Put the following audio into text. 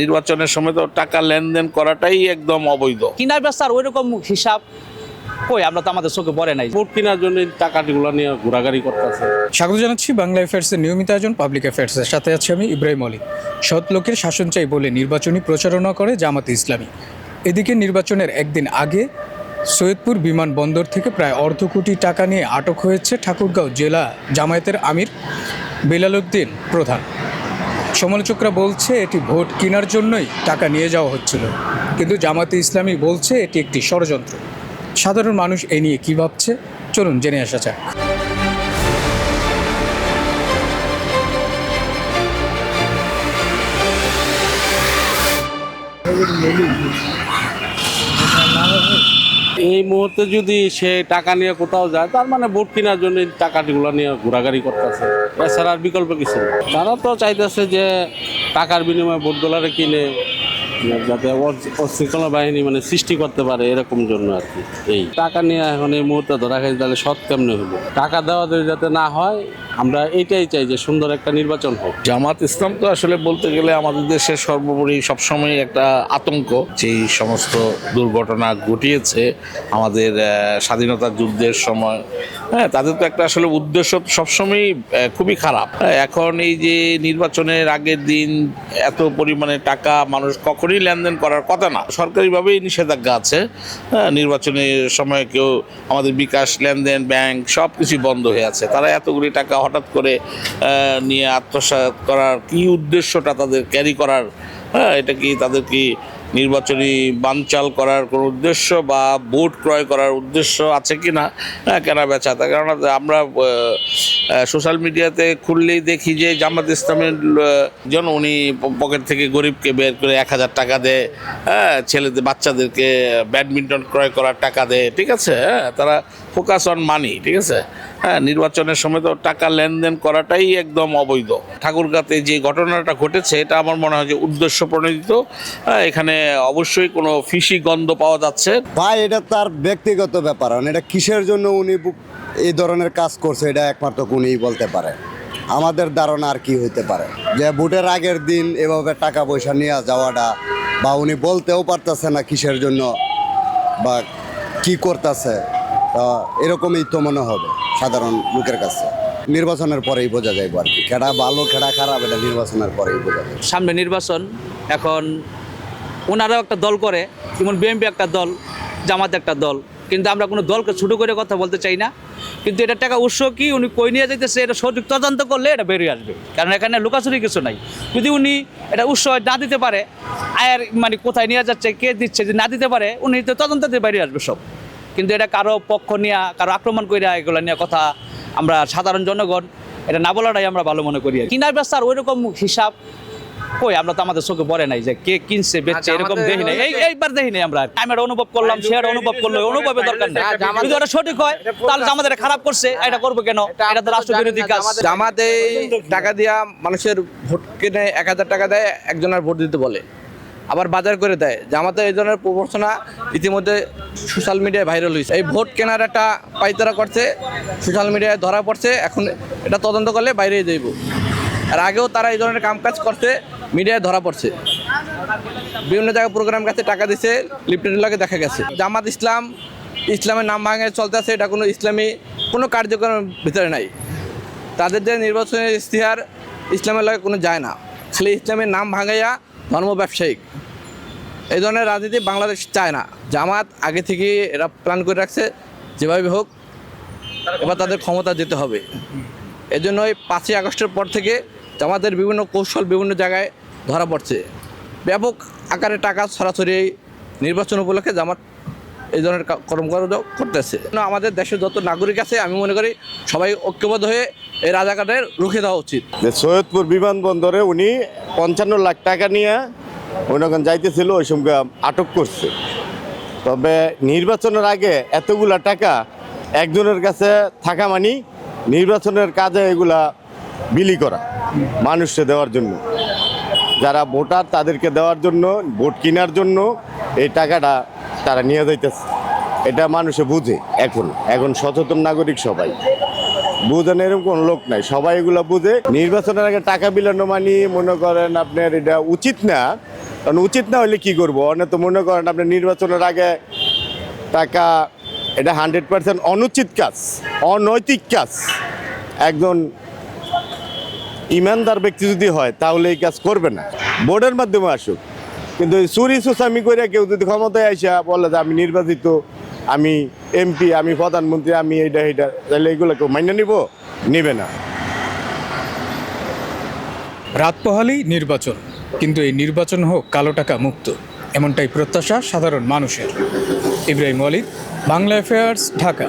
নির্বাচনের সময় তো টাকা লেনদেন করাটাই একদম অবৈধ। কিনার বেচার ওই রকম হিসাব কই? আমরা তো আমাদের চোখে পড়ে নাই। ভোট কেনার জন্য টাকাগুলো নিয়ে ঘোরাঘুরি করতেছে। স্বাগত জানাচ্ছি বাংলা অ্যাফেয়ার্সের নিয়মিত আয়োজন পাবলিক অ্যাফেয়ার্সের সাথে আছি আমি ইব্রাহিম আলী। সৎ লোকের শাসন চাই বলে নির্বাচনী প্রচারণা করে জামাত ইসলামী। এদিকে নির্বাচনের একদিন আগে সৈয়দপুর বিমানবন্দর থেকে প্রায় অর্ধ কোটি টাকা নিয়ে আটক হয়েছে ঠাকুরগাঁও জেলা জামায়াতের আমির বেলালউদ্দিন প্রধান। সমালোচকরা বলছে এটি ভোট কেনার জন্যই টাকা নিয়ে যাওয়া হচ্ছিল। কিন্তু জামাতে ইসলামী বলছে এটি একটি ষড়যন্ত্র। সাধারণ মানুষ এ নিয়ে কী ভাবছে? চলুন জেনে আসা যাক। এই মুহূর্তে যদি সে টাকা নিয়ে কোথাও যায়, তার মানে ভোট কেনার জন্য টাকাগুলো নিয়ে ঘোরাঘুরি করতেছে। এছাড়া আর বিকল্প কিছু তারা তো চাইতেছে যে টাকার বিনিময়ে ভোট ডলারে কিনে যাতে অশৃঙ্খলা বাহিনী মানে সৃষ্টি করতে পারে এরকম জন্য আর কি এই। টাকা নিয়ে এখন এই মুহূর্তে ধরা খাই তাহলে সৎ কেমনে হলো টাকা দেওয়া যাতে না হয় আমরা এটাই চাই যে সুন্দর একটা নির্বাচন হোক। জামাত ইসলাম তো আসলে বলতে গেলে আমাদের দেশের সর্বোপরি সবসময় একটা আতঙ্ক যেই সমস্ত দুর্ঘটনা ঘটিয়েছে আমাদের স্বাধীনতা যুদ্ধের সময়। হ্যাঁ তাদের তো একটা আসলে উদ্দেশ্য সবসময়ই খুবই খারাপ। হ্যাঁ, এখন এই যে নির্বাচনের আগের দিন এত পরিমাণে টাকা মানুষ কখনই লেনদেন করার কথা না। সরকারিভাবেই নিষেধাজ্ঞা আছে। হ্যাঁ, নির্বাচনের সময় কেউ আমাদের বিকাশ লেনদেন ব্যাংক সব কিছু বন্ধ হয়ে আছে। তারা এতগুলি টাকা হঠাৎ করে নিয়ে আত্মসাত করার কি উদ্দেশ্যটা তাদের ক্যারি করার? হ্যাঁ এটা কি তাদের কি নির্বাচনী বানচাল করার কোনো উদ্দেশ্য বা ভোট ক্রয় করার উদ্দেশ্য আছে কি না? হ্যাঁ কেনা বেচা। তার কারণ আমরা সোশ্যাল মিডিয়াতে খুললেই দেখি যে জামাত ইসলামের আহ, জন উনি পকেট থেকে গরিবকে বের করে এক হাজার টাকা দেয় হ্যাঁ ছেলেদের বাচ্চাদেরকে ব্যাডমিন্টন ক্রয় করার টাকা দেয় ঠিক আছে? হ্যাঁ তারা ফোকাস অন মানি ঠিক আছে? হ্যাঁ নির্বাচনের সময় তো টাকা লেনদেন করাটাই একদম অবৈধ। ঠাকুরগাতে যে ঘটনাটা ঘটেছে এটা আমার মনে হয় যে উদ্দেশ্য প্রণোদিত। হ্যাঁ, এখানে অবশ্যই কোনো ফিসি গন্ধ পাওয়া যাচ্ছে। ভাই এটা তার ব্যক্তিগত ব্যাপার কারণ এটা কিসের জন্য উনি এই ধরনের কাজ করছে এটা একমাত্র উনিই বলতে পারে। আমাদের ধারণা আর কি হইতে পারে? যে ভোটের আগের দিন এভাবে টাকা পয়সা নিয়ে যাওয়াটা বা উনি বলতেও পারতেছে না কিসের জন্য বা কি করতেছে এরকমই তো মনে হবে। সাধারণ লোকের কাছে। নির্বাচনের পরেই বোঝা যাইব আর কি। খেড়া ভালো খেড়া খারাপ, এটা নির্বাচনের পরেই বোঝা যাবে। সামনে নির্বাচন, এখন ওনারাও একটা দল করে, যেমন বিএনপি একটা দল, জামাত একটা দল। কিন্তু আমরা কোনো দলকে ছোটো করে কথা বলতে চাই না। কিন্তু এটা টাকা উৎস কি, উনি কই নিয়ে যাইতেছে, এটা সঠিক তদন্ত করলে এটা বেরিয়ে আসবে। কারণ এখানে লুকাচুরি কিছু নাই। যদি উনি এটা উৎস না দিতে পারে, আয়ের মানে কোথায় নিয়ে যাচ্ছে, কে দিচ্ছে, যদি না দিতে পারে, উনি তো তদন্ততে বেরিয়ে আসবে সব। কিন্তু এটা কারও পক্ষ নিয়ে কারও আক্রমণ করে এগুলো নিয়ে কথা আমরা সাধারণ জনগণ এটা না বলাটাই আমরা ভালো মনে করি কিনার বেচার ওই রকম হিসাব কই? আমরা তো আমাদের চোখে পড়ে নাই যে কে কিনছে বেচছে এরকম দেখি নাই। এই এইবার দেখি নাই আমরা আমি এটা অনুভব করলাম সে অনুভব করল অনুভবের দরকার নেই। যদি ওটা সঠিক হয় তাহলে আমাদের খারাপ করছে এটা করব কেন? এটা তো রাষ্ট্র বিরোধী কাজ। জামাতে টাকা দিয়া মানুষের ভোট কিনে এক হাজার টাকা দেয় একজনের ভোট দিতে বলে। আবার বাজার করে দেয়। জামাতে এই ধরনের প্রবর্তনা ইতিমধ্যে সোশ্যাল মিডিয়ায় ভাইরাল হয়েছে। এই ভোট কেনার একটা পাইতারা করছে সোশ্যাল মিডিয়ায় ধরা পড়ছে, এখন এটা তদন্ত করলে বাইরে যাইব। আর আগেও তারা এই ধরনের কামকাজ করছে মিডিয়ায় ধরা পড়ছে। বিভিন্ন জায়গায় প্রোগ্রাম কাছে টাকা দিছে লিপ্টেড লাগে দেখা গেছে। জামাত ইসলাম, ইসলামের নাম ভাঙে চলতেছে, এটা কোনো ইসলামী কোনো কার্যক্রমের ভিতরে নাই। তাদের যে নির্বাচনের ইশতেহার ইসলামের লাগে কোনো যায় না। খালি ইসলামের নাম ভাঙাইয়া ধর্ম ব্যবসায়িক। এই ধরনের রাজনীতি বাংলাদেশ চায় না। জামাত আগে থেকে এরা প্ল্যান করে রাখছে, যেভাবে হোক, এবার তাদের ক্ষমতা যেতে হবে। এজন্য ওই পাঁচই আগস্টের পর থেকে জামাতের বিভিন্ন কৌশল বিভিন্ন জায়গায় ধরা পড়ছে। ব্যাপক আকারে টাকা সরাসরি এই নির্বাচন উপলক্ষে জামাত এই ধরনের কর্মকাণ্ড করতেছে। আমাদের দেশের যত নাগরিক আছে, আমি মনে করি সবাই ঐক্যবদ্ধ হয়ে এই রাজাকারের রুখে দেওয়া উচিত। সৈয়দপুর বিমানবন্দরে উনি পঞ্চান্ন লাখ টাকা নিয়ে যখন যাইতেছিল, ওই সময় আটক করছে। তবে নির্বাচনের আগে এতগুলা টাকা একজনের কাছে থাকা মানি নির্বাচনের কাজে এগুলা বিলি করা, মানুষকে দেওয়ার জন্য। যারা ভোটার, তাদেরকে দেওয়ার জন্য, ভোট কেনার জন্য এই টাকাটা তারা নিয়ে যাইতেছে। এটা মানুষে বুঝে এখন এখন সচেতন নাগরিক সবাই। বুঝেন এরকম কোনো লোক নাই, সবাই এগুলো বুঝে। নির্বাচনের আগে টাকা বিলানো মানি, মনে করেন আপনার এটা উচিত না কারণ উচিত না হলে কি করব? অনেক তো মনে করেন আপনি নির্বাচনের আগে টাকা, এটা হান্ড্রেড পার্সেন্ট অনুচিত কাজ, অনৈতিক কাজ। একজন ইমানদার ব্যক্তি যদি হয়, তাহলে এই কাজ করবে না। বোর্ডের মাধ্যমে আসুক। কিন্তু চুরি সুসামি করে কেউ যদি ক্ষমতায় আসা, বলে যে আমি নির্বাচিত, আমি এমপি আমি প্রধানমন্ত্রী, আমি এইটা এইটা তাহলে এগুলো কেউ মান্য নিব? নেবে না। রাত পোহালেই নির্বাচন। কিন্তু এই নির্বাচন হোক কালো টাকা মুক্ত, এমনটাই প্রত্যাশা সাধারণ মানুষের। ইব্রাহিম ওয়ালিদ, বাংলা অ্যাফেয়ার্স ঢাকা।